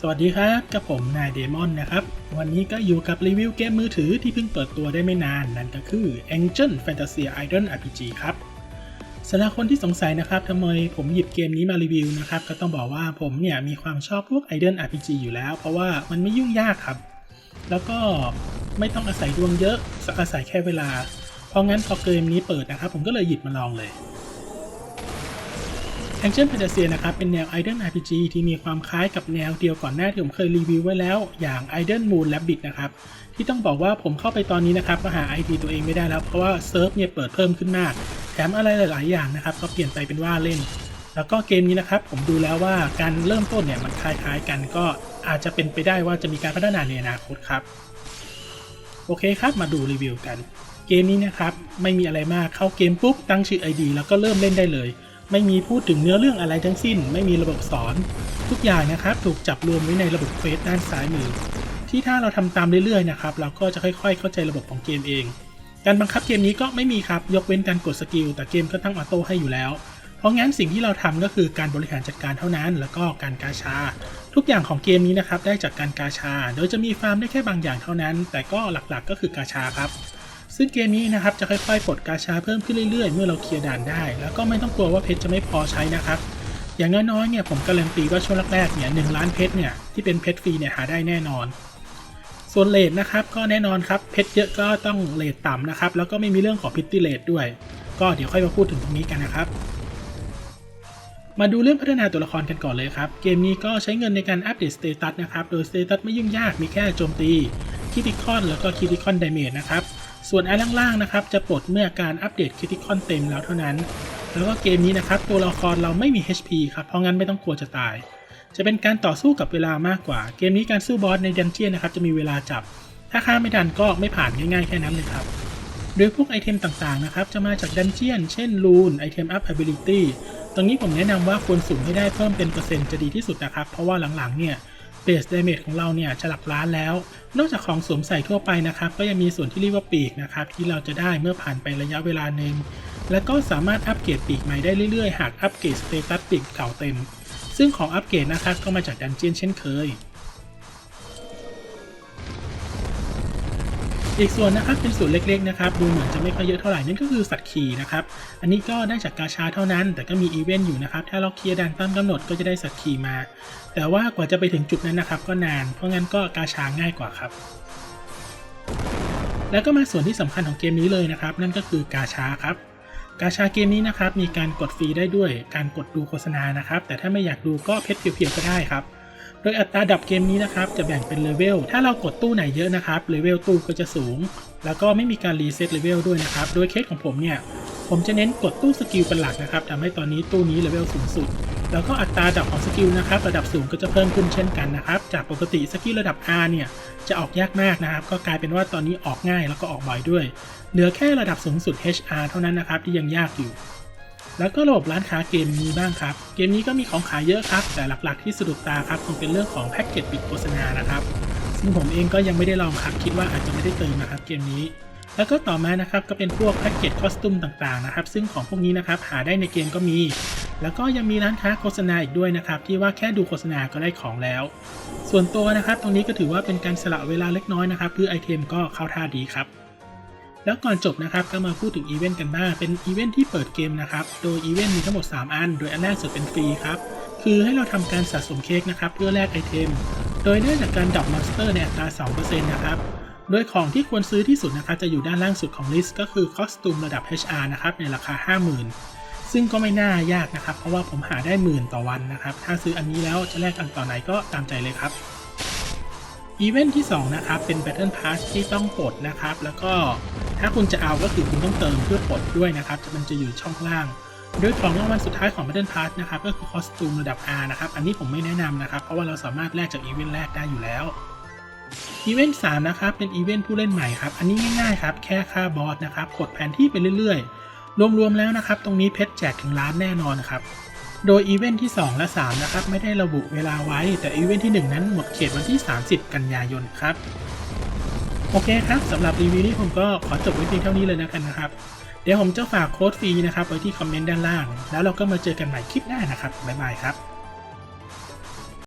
สวัสดีครับกับผมนายเดมอนนะครับ วันนี้ก็อยู่กับรีวิวเกมมือถือที่เพิ่งเปิดตัวได้ไม่นาน นั่นก็คือ Angel Fantasy Idol RPG ครับสำหรับคนที่สงสัยนะครับทำไมผมหยิบเกมนี้มารีวิวนะครับ ก็ต้องบอกว่าผมเนี่ยมีความชอบพวก Idol RPG อยู่แล้ว เพราะว่ามันไม่ยุ่งยากครับ แล้วก็ไม่ต้องอาศัยดวงเยอะสักอาศัยแค่เวลา เพราะงั้นพอเกมนี้เปิดนะครับ ผมก็เลยหยิบมาลองเลย Ancient Fantasy นะครับ เป็นแนว Idle RPG ที่มีความคล้ายกับแนวเดียวก่อนหน้าที่ผมเคยรีวิวไว้แล้ว อย่าง Idle Moon Rabbit นะครับ ที่ต้องบอกว่าผมเข้าไปตอนนี้นะครับ ก็หา ID ตัวเองไม่ได้แล้ว เพราะว่าเซิร์ฟเนี่ยเปิดเพิ่มขึ้นมาก แถมอะไรหลาย ๆ อย่างนะครับ ก็เปลี่ยนไปเป็นว่าเล่น แล้วก็เกมนี้นะครับ ผมดูแล้วว่าการเริ่มต้นเนี่ยมันคล้าย ๆ กัน ก็อาจจะเป็นไปได้ว่าจะมีการพัฒนาในอนาคตครับ โอเคครับ มาดูรีวิวกัน เกมนี้นะครับ ไม่มีอะไรมาก เข้าเกมปุ๊บ ตั้งชื่อ ID แล้วก็เริ่มเล่นได้เลย ไม่มีพูดถึงเนื้อเรื่องอะไรทั้งสิ้น ไม่มีระบบสอน ทุกอย่างนะครับถูกจับรวมไว้ในระบบเควสด้านซ้ายมือ ที่ถ้าเราทำตามเรื่อยๆนะครับเราก็จะค่อยๆ เข้าใจระบบของเกมเอง การบังคับเกมนี้ก็ไม่มีครับยกเว้นการกดสกิลแต่เกมก็ตั้งออโต้ให้อยู่แล้ว เพราะงั้นสิ่งที่เราทำก็คือการบริหารจัดการเท่านั้น แล้วก็การกาชา ทุกอย่างของเกมนี้นะครับได้จากการกาชา โดยจะมีฟาร์มได้แค่บางอย่างเท่านั้น แต่ก็หลักๆ ก็คือกาชาครับ ซึ่งเกมนี้นะครับจะค่อยๆปลดกาชาเพิ่มขึ้นเรื่อยๆ เมื่อเราเคลียร์ด่านได้ แล้วก็ไม่ต้องกลัวว่าเพชรจะไม่พอใช้นะครับ อย่างน้อยๆเนี่ยผมการันตีว่าช่วงแรกๆเนี่ยหนึ่งล้านเพชรเนี่ยที่เป็นเพชรฟรีเนี่ยหาได้แน่นอน ส่วนเลทนะครับก็แน่นอนครับเพชรเยอะก็ต้องเลทต่ำนะครับแล้วก็ไม่มีเรื่องของพิตตี้เลทด้วย ก็เดี๋ยวค่อยมาพูดถึงตรงนี้กันนะครับมาดูเรื่องพัฒนาตัวละครกันก่อนเลยครับ เกมนี้ก็ใช้เงินในการอัปเดตสเตตัสนะครับ โดยสเตตัสไม่ยุ่งยากมีแค่โจมตีคิติคอนแล้วก็คิติคอนดเมจนะครับ ส่วนอันล่างๆนะครับจะปลดเมื่อการอัปเดตคิติคอนเต็มแล้วเท่านั้น แล้วก็เกมนี้นะครับตัวละครเราไม่มี HP ครับเพราะงั้นไม่ต้องกลัวจะตาย จะเป็นการต่อสู้กับเวลามากกว่า เกมนี้การสู้บอสในดันเจียนนะครับจะมีเวลาจับ ถ้าฆ่าไม่ทันก็ไม่ผ่านง่ายๆแค่นั้นเลยครับโดยพวกไอเทมต่างๆนะครับจะมาจากดันเจียน เช่นรูนไอเทมอัพ ability ตรงนี้ผมแนะนำว่าควรสุ่มให้ได้เพิ่มเป็นเปอร์เซ็นต์จะดีที่สุดนะครับ เพราะว่าหลังๆเนี่ย เบสดเมจของเราเนี่ยจะหลักล้านแล้ว นอกจากของสวมใส่ทั่วไปนะครับ ก็ยังมีส่วนที่เรียกว่าปีกนะครับ ที่เราจะได้เมื่อผ่านไประยะเวลาหนึ่งแล้วก็สามารถอัปเกรดปีกใหม่ได้เรื่อยๆ หากอัปเกรดสเตตัสปีกเก่าเต็ม ซึ่งของอัปเกรดนะครับก็มาจากดันเจียนเช่นเคย อีกส่วนนะครับเป็นส่วนเล็กๆนะครับดูเหมือนจะไม่ค่อยเยอะเท่าไหร่นั่นก็คือสัตว์ขี่นะครับอันนี้ก็ได้จากกาชาเท่านั้น แต่ก็มีอีเวนต์อยู่นะครับถ้าเราเคลียร์ด่านตามกำหนดก็จะได้สัตว์ขี่มา แต่ว่ากว่าจะไปถึงจุดนั้นนะครับ ก็นานเพราะงั้นก็กาชาง่ายกว่าครับ แล้วก็มาส่วนที่สำคัญของเกมนี้เลยนะครับ นั่นก็คือกาชาครับกาชาเกมนี้นะครับมีการกดฟรีได้ด้วยการกดดูโฆษณานะครับ แต่ถ้าไม่อยากดูก็เพชรเพียวๆก็ได้ครับ โดยอัตราดับเกมนี้นะครับจะแบ่งเป็นเลเวล ถ้าเรากดตู้ไหนเยอะนะครับเลเวลตู้ก็จะสูง แล้วก็ไม่มีการรีเซ็ตเลเวลด้วยนะครับ โดยเคสของผมเนี่ยผมจะเน้นกดตู้สกิลเป็นหลักนะครับทำให้ตอนนี้ตู้นี้เลเวลสูงสุด แล้วก็อัตราดับของสกิลนะครับระดับสูงก็จะเพิ่มขึ้นเช่นกันนะครับ จากปกติสกิลระดับ R เนี่ยจะออกยากมากนะครับ ก็กลายเป็นว่าตอนนี้ออกง่ายแล้วก็ออกบ่อยด้วย เหลือแค่ระดับสูงสุด HR เท่านั้นนะครับที่ยังยากอยู่ แล้วก็ระบบร้านค้าเกมมีบ้างครับ เกมนี้ก็มีของขายเยอะครับ แต่หลักๆที่สะดุดตาครับคงเป็นเรื่องของแพ็กเกจปิดโฆษณานะครับ ซึ่งผมเองก็ยังไม่ได้ลองครับ คิดว่าอาจจะไม่ได้เติมนะครับเกมนี้ แล้วก็ต่อมานะครับก็เป็นพวกแพ็กเกจคอสตูมต่างๆนะครับ ซึ่งของพวกนี้นะครับหาได้ในเกมก็มี แล้วก็ยังมีร้านค้าโฆษณาอีกด้วยนะครับ ที่ว่าแค่ดูโฆษณาก็ได้ของแล้ว ส่วนตัวนะครับ ตรงนี้ก็ถือว่าเป็นการสละเวลาเล็กน้อยนะครับเพื่อไอเทมก็เข้าท่าดีครับ แล้วก่อนจบนะครับก็มาพูดถึงอีเวนต์กันบ้างเป็นอีเวนต์ที่เปิดเกมนะครับโดยอีเวนต์มีทั้งหมด 3 อัน โดยอันแรกสุดเป็นฟรีครับคือให้เราทำการสะสมเค้กนะครับเพื่อแลกไอเทม โดยได้จากการดรอปมอนสเตอร์ในอัตรา 2%นะครับโดยของที่ควรซื้อที่สุดนะครับจะอยู่ด้านล่างสุดของลิสต์ก็คือคอสตูมระดับ HR นะครับในราคา 50,000 ซึ่งก็ไม่น่ายากนะครับ เพราะว่าผมหาได้หมื่นต่อวันนะครับ ถ้าซื้ออันนี้แล้วจะแลกอันต่อไหนก็ตามใจเลยครับอีเวนต์ที่ 2 นะครับ เป็น Battle Pass ที่ต้องปลดนะครับ แล้วก็ ถ้าคุณจะเอาก็คือคุณต้องเติมเพื่อปลดด้วยนะครับ มันจะอยู่ช่องล่างโดยของรางวัลสุดท้ายของ Battle Pass นะครับก็คือคอสตูมระดับ R นะครับ อันนี้ผมไม่แนะนำนะครับ เพราะว่าเราสามารถแลกจากอีเวนต์แรกได้อยู่แล้วอีเวนต์3นะครับเป็นอีเวนต์ผู้เล่นใหม่ครับ อันนี้ง่ายๆครับแค่ฆ่าบอสนะครับกดแผนที่ไปเรื่อยๆ รวมๆแล้วนะครับ ตรงนี้เพชรแจกถึงล้านแน่นอนครับโดยอีเวนต์ที่ 2 และ 3 นะครับ ไม่ได้ระบุเวลาไว้ แต่อีเวนต์ที่ 1 นั้นหมดเขตวันที่ 30 กันยายนครับ โอเคครับสำหรับรีวิวนี้ผมก็ขอจบไว้เพียงเท่านี้เลยนะกันนะครับ เดี๋ยวผมจะฝากโค้ดฟรีนะครับไว้ที่คอมเมนต์ด้านล่าง แล้วเราก็มาเจอกันใหม่คลิปหน้านะครับบ๊ายบายครับ